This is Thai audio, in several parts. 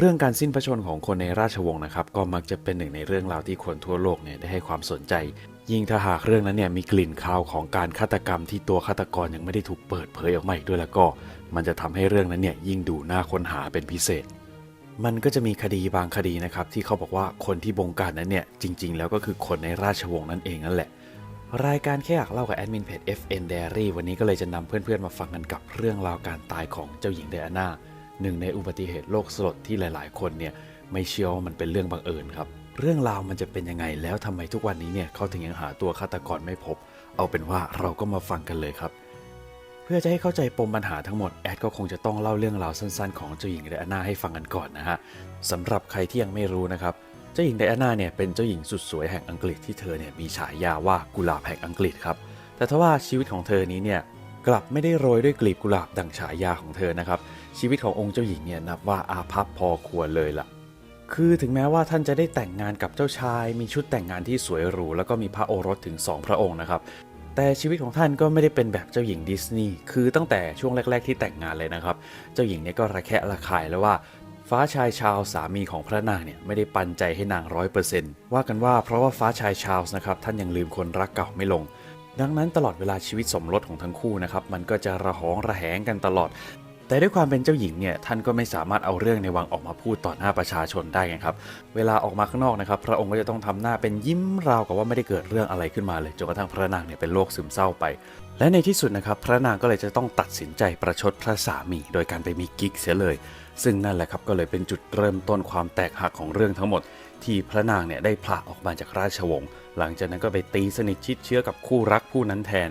เรื่องการสิ้นพระชนของคนในราชวงศ์นะครับ ก็มักจะเป็นหนึ่งในเรื่องราวที่คนทั่วโลกเนี่ยได้ให้ความสนใจ ยิ่งถ้าหากเรื่องนั้นเนี่ยมีกลิ่นคาวของการฆาตกรรมที่ตัวฆาตกรยังไม่ได้ถูกเปิดเผยออกมาอีกด้วยแล้วก็ มันจะทำให้เรื่องนั้นเนี่ยยิ่งดูน่าค้นหาเป็นพิเศษ มันก็จะมีคดีบางคดีนะครับที่เขาบอกว่าคนที่บงการนั้นเนี่ยจริง ๆ แล้วก็คือคนในราชวงศ์นั่นเองนั่นแหละรายการแค่อยากเล่ากับแอดมินเพจ FN Diary วันนี้ก็เลยจะนำเพื่อนๆมาฟังกันกับเรื่องราวการตายของเจ้าหญิงไดอาน่า หนึ่งในอุบัติเหตุโลกสลดที่หลาย ๆ คนเนี่ยไม่เชื่อว่ามันเป็นเรื่องบังเอิญครับ เรื่องราวมันจะเป็นยังไงแล้วทำไมทุกวันนี้เนี่ยเขาถึงยังหาตัวฆาตกรไม่พบ เอาเป็นว่าเราก็มาฟังกันเลยครับ เพื่อจะให้เข้าใจปมปัญหาทั้งหมดแอดก็คงจะต้องเล่าเรื่องราวสั้น ๆ ของเจ้าหญิงไดอาน่าให้ฟังกันก่อนนะฮะสำหรับใครที่ยังไม่รู้นะครับเจ้าหญิงไดอาน่าเนี่ยเป็นเจ้าหญิงสุดสวยแห่งอังกฤษที่เธอเนี่ยมีฉายาว่ากุหลาบแห่งอังกฤษครับแต่ทว่าชีวิตของเธอนี้เนี่ย กลับไม่ได้โรยด้วยกลีบกุหลาบดังฉายาของเธอนะครับ ชีวิตขององค์เจ้าหญิงเนี่ยนับว่าอาภัพพอควรเลยล่ะคือถึงแม้ว่าท่านจะได้แต่งงานกับเจ้าชาย มีชุดแต่งงานที่สวยหรู แล้วก็มีพระโอรสถึง 2 พระองค์นะครับ แต่ชีวิตของท่านก็ไม่ได้เป็นแบบเจ้าหญิงดิสนีย์คือตั้งแต่ช่วงแรก ๆที่แต่งงานเลยนะครับ เจ้าหญิงเนี่ยก็ระแคะระคายแล้วว่า ฟ้าชายชาวสามีของพระนางเนี่ยไม่ได้ปันใจให้นางร้อยเปอร์เซนต์ว่ากันว่าเพราะว่าฟ้าชายชาวส์นะครับท่านยังลืมคนรักเก่าไม่ลง ดังนั้นตลอดเวลาชีวิตสมรสของทั้งคู่นะครับมันก็จะระหองระแหงกันตลอด แต่ด้วยความเป็นเจ้าหญิงเนี่ยท่านก็ไม่สามารถเอาเรื่องในวังออกมาพูดต่อหน้าประชาชนได้ไงครับ เวลาออกมาข้างนอกนะครับ พระองค์ก็จะต้องทำหน้าเป็นยิ้มราวกับว่าไม่ได้เกิดเรื่องอะไรขึ้นมาเลยจนกระทั่งพระนางเนี่ยเป็นโรคซึมเศร้าไป และในที่สุดนะครับพระนางก็เลยจะต้องตัดสินใจประชดพระสามีโดยการไปมีกิ๊กเสียเลย ซึ่งนั่นแหละครับก็เลยเป็นจุดเริ่มต้นความแตกหักของเรื่องทั้งหมด ที่พระนางเนี่ยได้ผละออกมาจากราชวงศ์หลังจากนั้นก็ไปตีสนิทชิดเชื้อกับคู่รักผู้นั้นแทน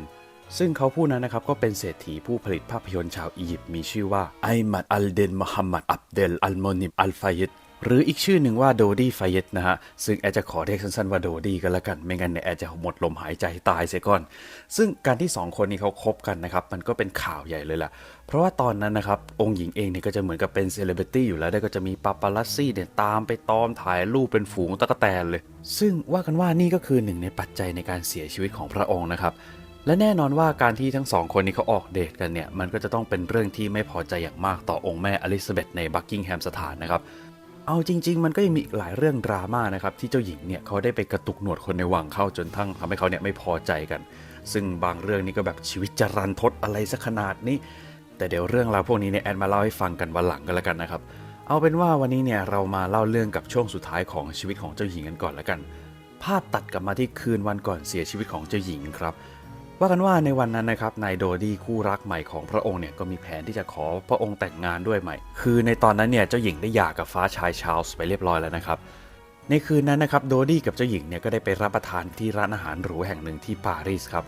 ซึ่งเขาผู้นั้นนะครับก็เป็นเศรษฐีผู้ผลิตภาพยนตร์ชาวอียิปต์มีชื่อว่าไอมัดอัลเดนมฮัมมัดอับเดลอัลโมนิมอัลฟายิด หรืออีกชื่อหนึ่งว่าโดดี้ไฟายิดนะฮะ ซึ่งแอดจะขอเรียกสั้นๆว่าโดดี้ก็แล้วกัน ไม่งั้นเนี่ยแอดจะหมดลมหายใจตายเสียก่อน ซึ่งการที่สองคนนี้เขาคบกันนะครับ มันก็เป็นข่าวใหญ่เลยล่ะ เพราะว่าตอนนั้นนะครับ องค์หญิงเองเนี่ยก็จะเหมือนกับเป็นเซเลบริตี้อยู่แล้วได้ก็จะมีปาปาลัสซี่เนี่ยตามไปตอมถ่ายรูปเป็นฝูงตะกแตนเลย ซึ่งว่ากันว่านี่ก็คือหนึ่งในปัจจัยในการเสียชีวิตของพระองค์นะครับและแน่นอนว่าการที่ทั้งสองคนนี้เขาออกเดทกันเนี่ย มันก็จะต้องเป็นเรื่องที่ไม่พอใจอย่างมากต่อองค์แม่อลิซาเบธในบักกิงแฮมสถานนะครับ เอาจริง ๆ มันก็ยังมีอีกหลายเรื่องดราม่านะครับที่เจ้าหญิงเนี่ยเขาได้ไปกระตุกหนวดคนในวังเข้าจนทั้งทำให้เขาเนี่ยไม่พอใจกัน ซึ่งบางเรื่องนี่ก็แบบชีวิตจะรันทดอะไรสักขนาดนี้ แต่เดี๋ยวเรื่องราวพวกนี้เนี่ยแอดมาเล่าให้ฟังกันวันหลังกันแล้วกันนะครับเอาเป็นว่าวันนี้เนี่ยเรามาเล่าเรื่องกับช่วงสุดท้ายของชีวิตของเจ้าหญิงกันก่อนแล้วกัน ภาพตัดกลับมาที่คืนวันก่อนเสียชีวิตของเจ้าหญิงครับ ว่ากันว่าในวันนั้นนะครับนายโดดี้คู่รักใหม่ของพระองค์เนี่ยก็มีแผนที่จะขอพระองค์แต่งงานด้วยใหม่ คือในตอนนั้นเนี่ยเจ้าหญิงได้หย่ากับฟ้าชายชาลส์ไปเรียบร้อยแล้วนะครับ ในคืนนั้นนะครับโดดี้กับเจ้าหญิงเนี่ยก็ได้ไปรับประทานที่ร้านอาหารหรูแห่งหนึ่งที่ปารีสครับ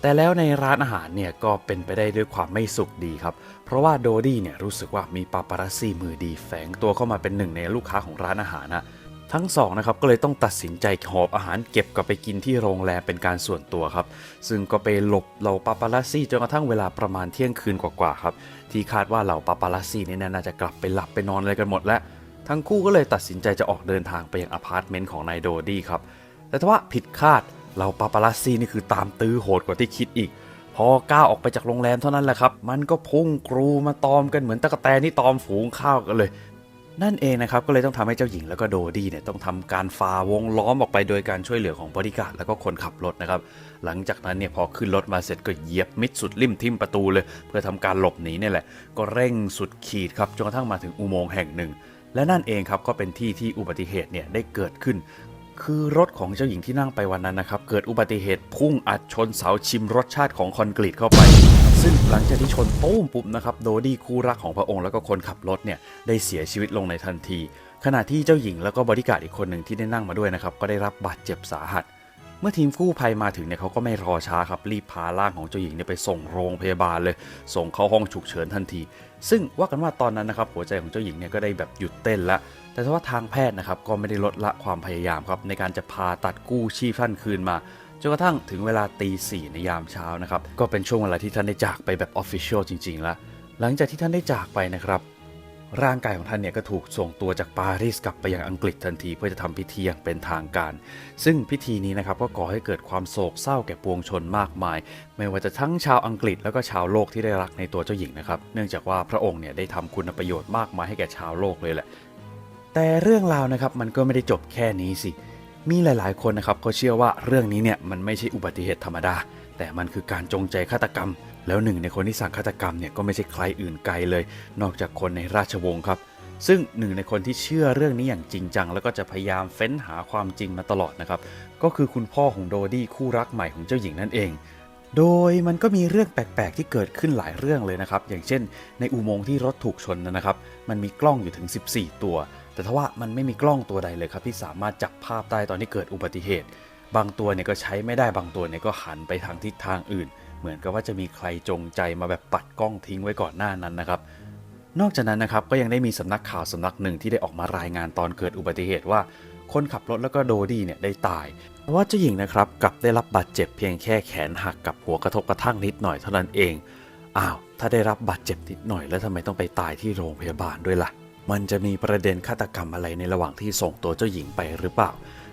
แต่แล้วในร้านอาหารเนี่ยก็เป็นไปได้ด้วยความไม่สุขดีครับ เพราะว่าโดดี้เนี่ยรู้สึกว่ามีปาปารัสซี่มือดีแฝงตัวเข้ามาเป็นหนึ่งในลูกค้าของร้านอาหารนะ ทั้งสองนะครับก็เลยต้องตัดสินใจหอบอาหารเก็บกลับไปกินที่โรงแรมเป็นการส่วนตัวครับ ซึ่งก็ไปหลบเหล่าปาปารัสซี่จนกระทั่งเวลาประมาณเที่ยงคืนกว่าๆครับ ที่คาดว่าเหล่าปาปารัสซี่นี่น่าจะกลับไปหลับไปนอนอะไรกันหมดแล้ว ทั้งคู่ก็เลยตัดสินใจจะออกเดินทางไปยังอพาร์ตเมนต์ของนายโดดี้ครับแต่ทว่าผิดคาดเหล่าปาปารัสซี่นี่คือตามตื้อโหดกว่าที่คิดอีกพอก้าวออกไปจากโรงแรมเท่านั้นแหละครับ มันก็พุ่งกรูมาตอมกันเหมือนตะกแตนที่ตอมฝูงข้าวกันเลย นั่นเองนะครับก็เลยต้องทำให้เจ้าหญิงแล้วก็โดดี้เนี่ยต้องทำการฝ่าวงล้อมออกไปโดยการช่วยเหลือของบริการแล้วก็คนขับรถนะครับหลังจากนั้นเนี่ยพอขึ้นรถมาเสร็จก็เหยียบมิดสุดริมทิ่มประตูเลย เพื่อทำการหลบหนีเนี่ยแหละ ก็เร่งสุดขีดครับจนกระทั่งมาถึงอุโมงค์แห่งหนึ่ง และนั่นเองครับก็เป็นที่ที่อุบัติเหตุเนี่ยได้เกิดขึ้น คือรถของเจ้าหญิงที่นั่งไปวันนั้นนะครับเกิดอุบัติเหตุพุ่งอัดชนเสาชิมรสชาติของคอนกรีตเข้าไป หลังจากที่ชนตู้มปุ๊บนะครับโดดี้คู่รักของพระองค์แล้วก็คนขับรถเนี่ยได้เสียชีวิตลงในทันที ขณะที่เจ้าหญิงแล้วก็บริการอีกคนหนึ่งที่ได้นั่งมาด้วยนะครับก็ได้รับบาดเจ็บสาหัส เมื่อทีมกู้ภัยมาถึงเนี่ยเขาก็ไม่รอช้าครับรีบพาร่างของเจ้าหญิงเนี่ยไปส่งโรงพยาบาลเลย ส่งเข้าห้องฉุกเฉินทันที ซึ่งว่ากันว่าตอนนั้นนะครับหัวใจของเจ้าหญิงเนี่ยก็ได้แบบหยุดเต้นละแต่ว่าทางแพทย์นะครับก็ไม่ได้ลดละความพยายามครับในการจะพาตัดกู้ชีพท่านคืนมา จนกระทั่งถึงเวลาตีสี่ในยามเช้านะครับ ก็เป็นช่วงเวลาที่ท่านได้จากไปแบบออฟฟิเชียลจริงๆแล้วหลังจากที่ท่านได้จากไปนะครับ ร่างกายของท่านเนี่ยก็ถูกส่งตัวจากปารีสกลับไปยังอังกฤษทันที เพื่อจะทำพิธีอย่างเป็นทางการ ซึ่งพิธีนี้นะครับก็ก่อให้เกิดความโศกเศร้าแก่ปวงชนมากมาย ไม่ว่าจะทั้งชาวอังกฤษแล้วก็ชาวโลกที่ได้รักในตัวเจ้าหญิงนะครับ เนื่องจากว่าพระองค์เนี่ยได้ทำคุณประโยชน์มากมายให้แก่ชาวโลกเลยแหละ แต่เรื่องราวนะครับมันก็ไม่ได้จบแค่นี้สิ มีหลาย ๆ คนนะครับเขาเชื่อว่าเรื่องนี้เนี่ยมันไม่ใช่อุบัติเหตุธรรมดา แต่มันคือการจงใจฆาตกรรม แล้วหนึ่งในคนที่สั่งฆาตกรรมเนี่ยก็ไม่ใช่ใครอื่นไกลเลย นอกจากคนในราชวงศ์ครับ ซึ่งหนึ่งในคนที่เชื่อเรื่องนี้อย่างจริงจัง แล้วก็จะพยายามเฟ้นหาความจริงมาตลอดนะครับก็คือคุณพ่อของโดดี้คู่รักใหม่ของเจ้าหญิงนั่นเองโดยมันก็มีเรื่องแปลก ๆ ที่เกิดขึ้นหลายเรื่องเลยนะครับ อย่างเช่น ในอุโมงค์ที่รถถูกชนนะครับ มันมีกล้องอยู่ถึง 14 ตัว แต่ทว่ามันไม่มีกล้องตัวใดเลยครับที่สามารถจับภาพได้ตอนที่เกิดอุบัติเหตุ บางตัวเนี่ยก็ใช้ไม่ได้บางตัวเนี่ยก็หันไปทางทิศทางอื่น เหมือนกับว่าจะมีใครจงใจมาแบบปัดกล้องทิ้งไว้ก่อนหน้านั้นนะครับ นอกจากนั้นนะครับก็ยังได้มีสำนักข่าวสำนักหนึ่งที่ได้ออกมารายงานตอนเกิดอุบัติเหตุว่า คนขับรถแล้วก็โดดี้เนี่ยได้ตายแต่ว่าเจ้าหญิงนะครับกลับได้รับบาดเจ็บเพียงแค่แขนหักกับหัวกระทบกระทั่งนิดหน่อยเท่านั้นเองอ้าวถ้าได้รับบาดเจ็บนิดหน่อยแล้วทำไมต้องไปตายที่โรงพยาบาลด้วยล่ะ มันจะมีประเด็นฆาตกรรมอะไรในระหว่างที่ส่งตัวเจ้าหญิงไปหรือเปล่า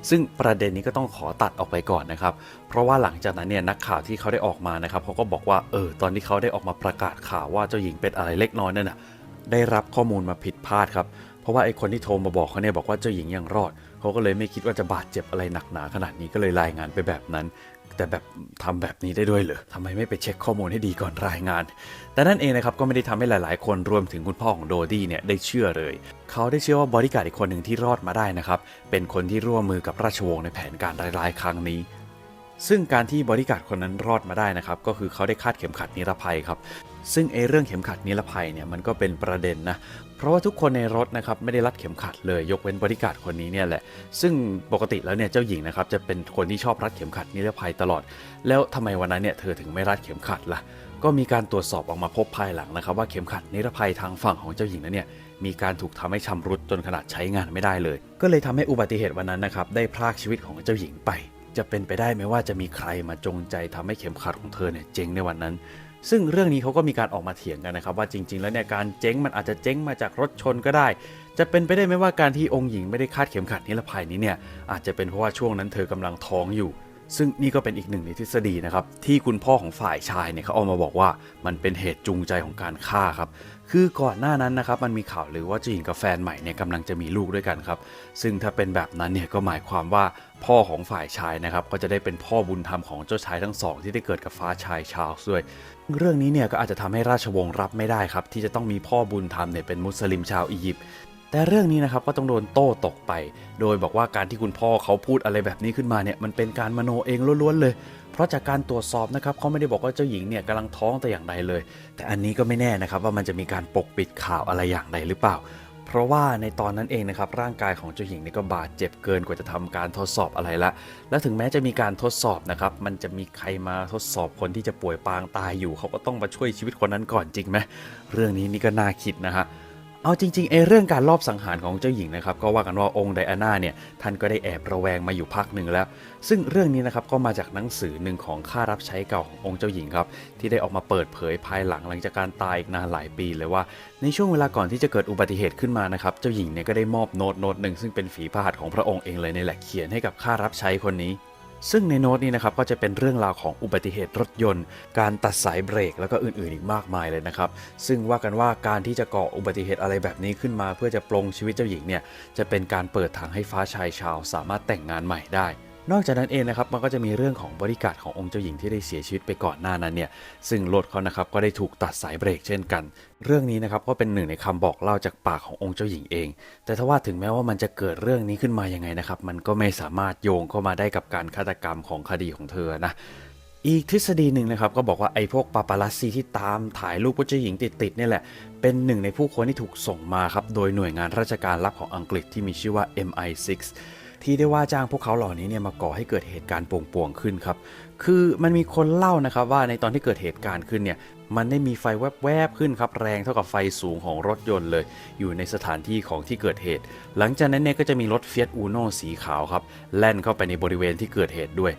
ซึ่งประเด็นนี้ก็ต้องขอตัดออกไปก่อนนะครับ เพราะว่าหลังจากนั้นเนี่ยนักข่าวที่เขาได้ออกมานะครับเขาก็บอกว่าเออตอนที่เขาได้ออกมาประกาศข่าวว่าเจ้าหญิงเป็นอะไรเล็กน้อยนั่นน่ะได้รับข้อมูลมาผิดพลาดครับเพราะว่าไอ้คนที่โทรมาบอกเขาเนี่ยบอกว่าเจ้าหญิงยังรอดเขาก็เลยไม่คิดว่าจะบาดเจ็บอะไรหนักหนาขนาดนี้ก็เลยรายงานไปแบบนั้น แต่แบบทำแบบนี้ได้ด้วยเหรอทำไมไม่ไปเช็คข้อมูลให้ดีก่อนรายงาน แต่นั่นเองนะครับก็ไม่ได้ทำให้หลาย ๆ คนรวมถึงคุณพ่อของโดดี้เนี่ยได้เชื่อเลย เขาได้เชื่อว่าบริการอีกคนหนึ่งที่รอดมาได้นะครับเป็นคนที่ร่วมมือกับราชวงศ์ในแผนการร้ายๆครั้งนี้ ซึ่งการที่บริการคนนั้นรอดมาได้นะครับ ก็คือเขาได้คาดเข็มขัดนิรภัยครับ ซึ่งไอ้เรื่องเข็มขัดนิรภัยเนี่ยมันก็เป็นประเด็นนะ เพราะว่าทุกคนในรถนะครับไม่ได้รัดเข็มขัดเลยยกเว้นบริการคนนี้เนี่ยแหละ ซึ่งปกติแล้วเนี่ยเจ้าหญิงนะครับจะเป็นคนที่ชอบรัดเข็มขัดนิรภัยตลอด แล้วทำไมวันนั้นเนี่ยเธอถึงไม่รัดเข็มขัดล่ะ ก็มีการตรวจสอบออกมาพบภายหลังนะครับ ว่าเข็มขัดนิรภัยทางฝั่งของเจ้าหญิงนั้นเนี่ยมีการถูกทำให้ชำรุดจนขนาดใช้งานไม่ได้เลย ก็เลยทำให้อุบัติเหตุวันนั้นนะครับได้พรากชีวิตของเจ้าหญิงไป จะเป็นไปได้ไหมว่าจะมีใครมาจงใจทำให้เข็มขัดของเธอเนี่ยเจ๊งในวันนั้น ซึ่งเรื่องนี้เขาก็มีการออกมาเถียงกันนะครับว่าจริง ๆ แล้วเนี่ยการเจ๊งมันอาจจะเจ๊งมาจากรถชนก็ได้ จะเป็นไปได้ไหมว่าการที่องค์หญิงไม่ได้คาดเข็มขัดนิรภัยนี้เนี่ยอาจจะเป็นเพราะว่าช่วงนั้นเธอกำลังท้องอยู่ ซึ่งนี่ก็เป็นอีกหนึ่งในทฤษฎีนะครับที่คุณพ่อของฝ่ายชายเนี่ยเขาเอามาบอกว่ามันเป็นเหตุจูงใจของการฆ่าครับคือก่อนหน้านั้นนะครับมันมีข่าวหรือว่าเจ้าหญิงกับแฟนใหม่เนี่ยกำลังจะมีลูกด้วยกันครับซึ่งถ้าเป็นแบบนั้นเนี่ยก็หมายความว่าพ่อของฝ่ายชายนะครับก็จะได้เป็นพ่อบุญธรรมของเจ้าชายทั้งสอง ที่ได้เกิดกับฟ้าชายชาลส์ด้วย เรื่องนี้เนี่ยก็อาจจะทำให้ราชวงศ์รับไม่ได้ครับที่จะต้องมีพ่อบุญธรรมเนี่ยเป็นมุสลิมชาวอียิปต์ แต่เรื่องนี้นะครับก็ต้องโดนโต้ตกไป โดยบอกว่าการที่คุณพ่อเขาพูดอะไรแบบนี้ขึ้นมาเนี่ยมันเป็นการมโนเองล้วนๆเลย เพราะจากการตรวจสอบนะครับเขาไม่ได้บอกว่าเจ้าหญิงเนี่ยกำลังท้องแต่อย่างใดเลย แต่อันนี้ก็ไม่แน่นะครับว่ามันจะมีการปกปิดข่าวอะไรอย่างใดหรือเปล่า เพราะว่าในตอนนั้นเองนะครับร่างกายของเจ้าหญิงเนี่ยก็บาดเจ็บเกินกว่าจะทำการทดสอบอะไรละ และถึงแม้จะมีการทดสอบนะครับมันจะมีใครมาทดสอบคนที่จะป่วยปางตายอยู่เขาก็ต้องมาช่วยชีวิตคนนั้นก่อนจริงไหมเรื่องนี้นี่ก็น่าคิดนะฮะ เอาจริงๆไอ้เรื่องการลอบสังหารของเจ้าหญิงนะครับก็ว่ากันว่าองค์ไดอาน่าเนี่ยท่านก็ได้แอบระแวงมาอยู่พักหนึ่งแล้ว ซึ่งเรื่องนี้นะครับก็มาจากหนังสือหนึ่งของข้ารับใช้เก่าขององค์เจ้าหญิงครับที่ได้ออกมาเปิดเผยภายหลังหลังจากการตายอีกนานหลายปีเลยว่า ในช่วงเวลาก่อนที่จะเกิดอุบัติเหตุขึ้นมานะครับเจ้าหญิงเนี่ยก็ได้มอบโน้ตโน้ตหนึ่งซึ่งเป็นฝีพระหัตถ์ของพระองค์เองเลยในแหละเขียนให้กับข้ารับใช้คนนี้ ซึ่งในโน้ตนี้นะครับก็จะเป็นเรื่องราวของอุบัติเหตุรถยนต์ การตัดสายเบรกแล้วก็อื่นๆอีกมากมายเลยนะครับซึ่งว่ากันว่าการที่จะก่ออุบัติเหตุอะไรแบบนี้ขึ้นมา เพื่อจะปลงชีวิตเจ้าหญิงเนี่ยจะเป็นการเปิดทางให้ฟ้าชายชาวสามารถแต่งงานใหม่ได้ นอกจากนั้นเองนะครับมันก็จะมีเรื่องของบริการขององค์เจ้าหญิงที่ได้เสียชีวิตไปก่อนหน้านั้นเนี่ยซึ่งรถเขานะครับก็ได้ถูกตัดสายเบรกเช่นกัน เรื่องนี้นะครับก็เป็นหนึ่งในคำบอกเล่าจากปากขององค์เจ้าหญิงเอง แต่ถ้าว่าถึงแม้ว่ามันจะเกิดเรื่องนี้ขึ้นมายังไงนะครับมันก็ไม่สามารถโยงเข้ามาได้กับการฆาตกรรมของคดีของเธอนะอีกทฤษฎีหนึ่งนะครับก็บอกว่าไอ้พวกปาปารัสซีที่ตามถ่ายรูปผู้เจ้าหญิงติดๆเนี่ยแหละ เป็นหนึ่งในผู้คนที่ถูกส่งมาครับ โดยหน่วยงานราชการลับของอังกฤษที่มีชื่อว่า MI6 ที่ได้ว่าจ้างพวกเขาเหล่านี้เนี่ยมาก่อให้เกิดเหตุการณ์ป่วงๆขึ้นครับ คือมันมีคนเล่านะครับว่าในตอนที่เกิดเหตุการณ์ขึ้นเนี่ยมันได้มีไฟแวบๆขึ้นครับแรงเท่ากับไฟสูงของรถยนต์เลย อยู่ในสถานที่ของที่เกิดเหตุ หลังจากนั้นเนี่ยก็จะมีรถเฟียสอูโนสีขาวครับแล่นเข้าไปในบริเวณที่เกิดเหตุด้วย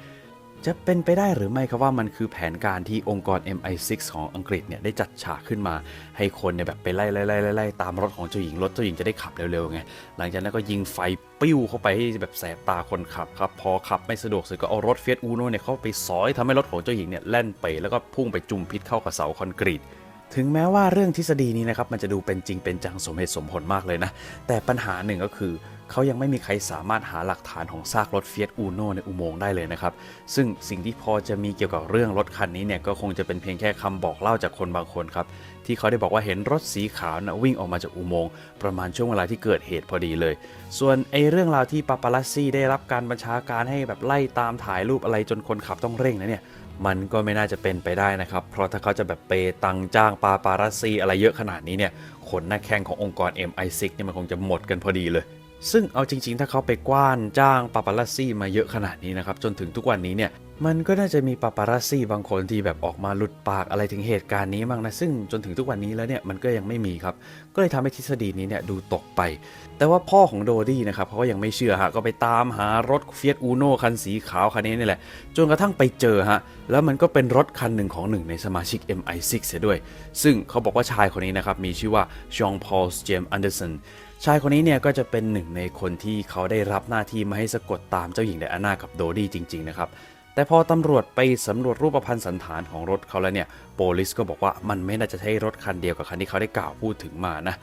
จะเป็นไปได้หรือไม่ครับว่ามันคือแผนการที่องค์กร MI6 ของอังกฤษเนี่ยได้จัดฉากขึ้นมา ให้คนเนี่ยแบบไปไล่ไล่ไล่ไล่ไล่ตามรถของเจ้าหญิงรถเจ้าหญิงจะได้ขับเร็วๆไงหลังจากนั้นก็ยิงไฟปิ้วเข้าไปให้แบบแสบตาคนขับครับพอขับไม่สะดวกเสร็จก็เอารถเฟียสอูโนเนี่ยเข้าไปซอยทำให้รถของเจ้าหญิงเนี่ยแล่นไปแล้วก็พุ่งไปจุ่มพิษเข้ากับเสาคอนกรีต ถึงแม้ว่าเรื่องทฤษฎีนี้นะครับมันจะดูเป็นจริงเป็นจังสมเหตุสมผลมากเลยนะ แต่ปัญหาหนึ่งก็คือ เขายังไม่มีใครสามารถหาหลักฐานของซากรถเฟียสอูโนในอุโมงค์ได้เลยนะครับ ซึ่งสิ่งที่พอจะมีเกี่ยวกับเรื่องรถคันนี้เนี่ยก็คงจะเป็นเพียงแค่คำบอกเล่าจากคนบางคนครับ ที่เขาได้บอกว่าเห็นรถสีขาวนะวิ่งออกมาจากอุโมงค์ประมาณช่วงเวลาที่เกิดเหตุพอดีเลย ส่วนไอ้เรื่องราวที่ปาปารัสซี่ได้รับการบัญชาการให้แบบไล่ตามถ่ายรูปอะไรจนคนขับต้องเร่งนะเนี่ย มันก็ไม่น่าจะเป็นไปได้นะครับ เพราะถ้าเขาจะแบบเปย์ตังจ้างปาปารัสซี่อะไรเยอะขนาดนี้เนี่ยขนหน้าแข้งขององค์กร MI6 เนี่ยมันคงจะหมดกันพอดีเลย ซึ่งเอาจริง ๆ ถ้าเขาไปกว้านจ้างปาปารัสซี่มาเยอะขนาดนี้นะครับ จนถึงทุกวันนี้เนี่ย มันก็น่าจะมีปาปารัสซี่บางคนที่แบบออกมาหลุดปากอะไรถึงเหตุการณ์นี้บ้างนะ ซึ่งจนถึงทุกวันนี้แล้วเนี่ยมันก็ยังไม่มีครับ ก็เลยทำให้ทฤษฎีนี้เนี่ยดูตกไป แต่ว่าพ่อของโดดี้นะครับเขาก็ยังไม่เชื่อฮะก็ไปตามหารถเฟียสอูโนคันสีขาวคันนี้นี่แหละจนกระทั่งไปเจอฮะแล้วมันก็เป็นรถคันหนึ่งของหนึ่งในสมาชิก MI6 เสียด้วย ซึ่งเขาบอกว่าชายคนนี้นะครับมีชื่อว่าชองพอลส์เจมส์อันเดอร์สัน ชายคนนี้เนี่ยก็จะเป็นหนึ่งในคนที่เขาได้รับหน้าที่มาให้สะกดตามเจ้าหญิงไดอาน่ากับโดดี้จริง ๆ นะครับ แต่พอตำรวจไปสำรวจรูปพรรณสันฐานของรถเขาแล้วเนี่ยโปลิสก็บอกว่ามันไม่น่าจะใช่รถคันเดียวกับคันที่เขาได้กล่าวพูดถึงมานะ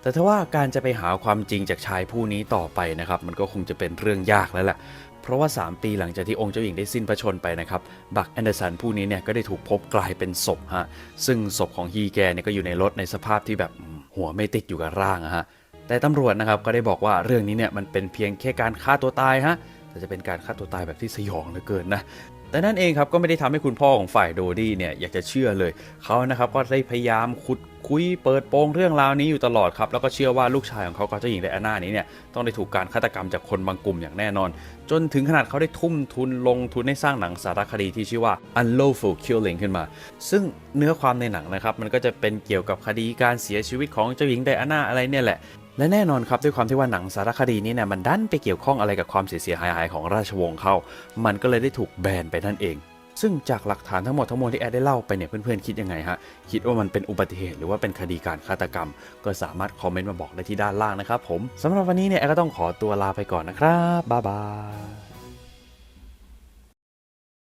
แต่ถ้าว่าการจะไปหาความจริงจากชายผู้นี้ต่อไปนะครับมันก็คงจะเป็นเรื่องยากแล้วแหละเพราะว่า 3 ปีหลังจากที่องค์เจ้าหญิงได้สิ้นพระชนไปนะครับบักแอนเดอร์สันผู้นี้เนี่ยก็ได้ถูกพบกลายเป็นศพฮะซึ่งศพของฮีแกเนี่ยก็อยู่ในรถในสภาพที่แบบหัวไม่ติดอยู่กับร่างะฮะ แต่ตำรวจนะครับก็ได้บอกว่าเรื่องนี้เนี่ยมันเป็นเพียงแค่การฆ่าตัวตายฮะแต่จะเป็นการฆ่าตัวตายแบบที่สยองเหลือเกินนะแต่นั่นเองครับก็ไม่ได้ทำให้คุณพ่อของฝ่ายโดดี้เนี่ยอยากจะเชื่อเลยเขานะครับก็ได้พยายามขุดคุยเปิดโปงเรื่องราวนี้อยู่ตลอดครับแล้วก็เชื่อว่าลูกชายของเขากับเจ้าหญิงไดอาน่านี้เนี่ยต้องได้ถูกการฆาตกรรมจากคนบางกลุ่มอย่างแน่นอน จนถึงขนาดเขาได้ทุ่มทุนลงทุนให้สร้างหนังสารคดีที่ชื่อว่า Unlawful Killing ขึ้นมา ซึ่งเนื้อความในหนังนะครับมันก็จะเป็นเกี่ยวกับคดีการเสียชีวิตของเจ้าหญิงไดอาน่าอะไรเนี่ยแหละ และแน่นอนครับด้วยความที่ว่าหนังสารคดีนี้เนี่ยมันดันไปเกี่ยวข้องอะไรกับความเสียหายหายของราชวงศ์เข้า มันก็เลยได้ถูกแบนไปนั่นเอง ซึ่งจากหลักฐานทั้งหมดทั้งมวลที่แอดได้เล่าไปเนี่ยเพื่อนๆคิดยังไงฮะ คิดว่ามันเป็นอุบัติเหตุหรือว่าเป็นคดีการฆาตกรรม ก็สามารถคอมเมนต์มาบอกได้ที่ด้านล่างนะครับผมสำหรับวันนี้เนี่ยแอดก็ต้องขอตัวลาไปก่อนนะครับบ๊ายบาย